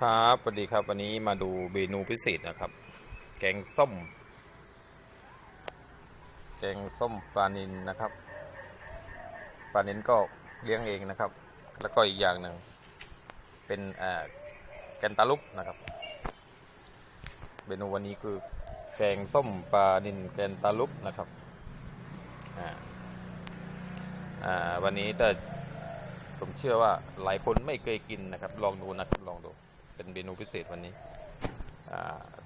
ครับสวัสดีครับวันนี้มาดูเมนูพิเศษนะครับ แกงส้ม แกงส้มปลานินนะครับปลานินก็เลี้ยงเองนะครับ แล้วก็อีกอย่างหนึ่งเป็นแกนตาลุกนะครับเมนูวันนี้คือแกงส้มปลานินแกนตาลุกนะครับวันนี้แต่ผมเชื่อว่าหลายคนไม่เคยกินนะครับ ลองดูนะครับลองดู เป็นเมนูพิเศษวันนี้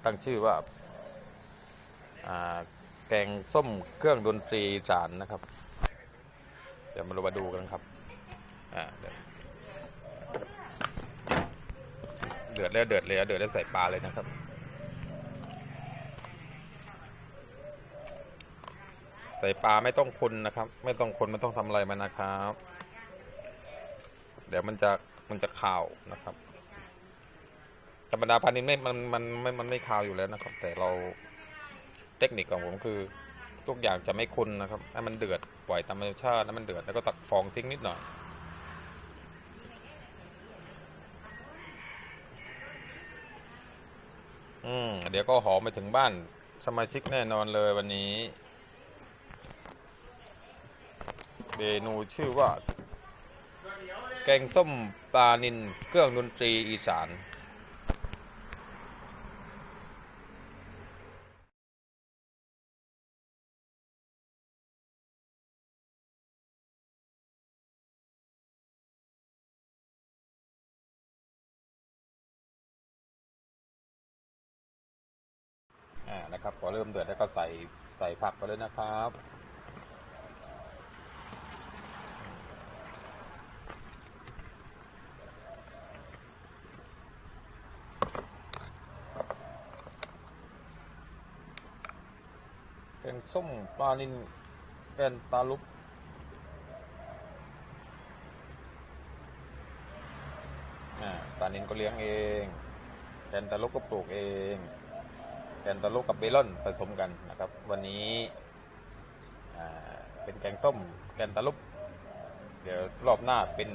ตั้งชื่อว่าแกงส้มเครื่องดนตรีจานนะครับ เดี๋ยวมาดูมาดูกันครับเดือดแล้วเดือดเลยเดือดแล้วใส่ปลาเลยนะครับใส่ปลาไม่ต้องคนนะครับ ไม่ต้องคนไม่ต้องทำอะไรมันนะครับ เดี๋ยวมันจะมันจะคาวนะครับ ธรรมดาพานินไม่มันมันมันมันไม่คาวอยู่แล้วนะครับ แต่เราเทคนิคของผมคือ ทุกอย่างจะไม่คุนนะครับให้มันเดือดปล่อยตามธรรมชาติให้มันเดือดแล้วก็ตักฟองทิ้งนิดหน่อยอืมเดี๋ยวก็หอมไปถึงบ้านสมาชิกแน่นอนเลยวันนี้เมนูชื่อว่า แกงส้มปลานินเครื่องดนตรีอีสาน ครับพอเริ่มเดือดแล้วก็ใส่ใส่ผักไปเลยนะครับแกงส้มปลานินแกนตาลุกอ่าปลานินก็เลี้ยงเองแกนตาลุกก็ปลูกเอง แกนตาลุกกับเบลอนผสมกันนะครับ วันนี้เป็นแกงส้มแกนตาลุกเดี๋ยวรอบหน้าเป็น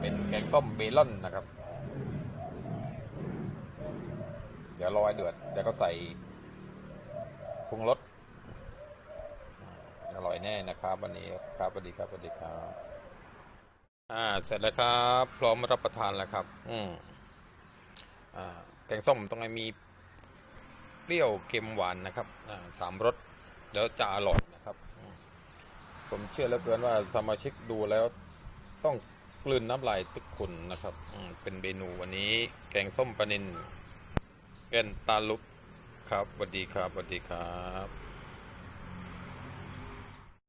เป็นแกงส้มเบลอนนะครับ เดี๋ยวรอให้เดือดเดี๋ยวก็ใส่ปรุงรสอร่อยแน่นะครับวันนี้ครับสวัสดีครับสวัสดีครับอ่าเสร็จแล้วครับ พร้อมรับประทานแล้วครับ อืมอ่า แกงส้มตรงให้มีเปรี้ยวเค็มหวานนะครับสามรสแล้วจะอร่อยนะครับ ผมเชื่อเหลือเกินว่าสมาชิกดูแล้วต้องกลืนน้ำลายทุกคนนะครับเป็นเมนูวันนี้แกงส้มปลานิลแกนตาลุกครับสวัสดีครับสวัสดีครับ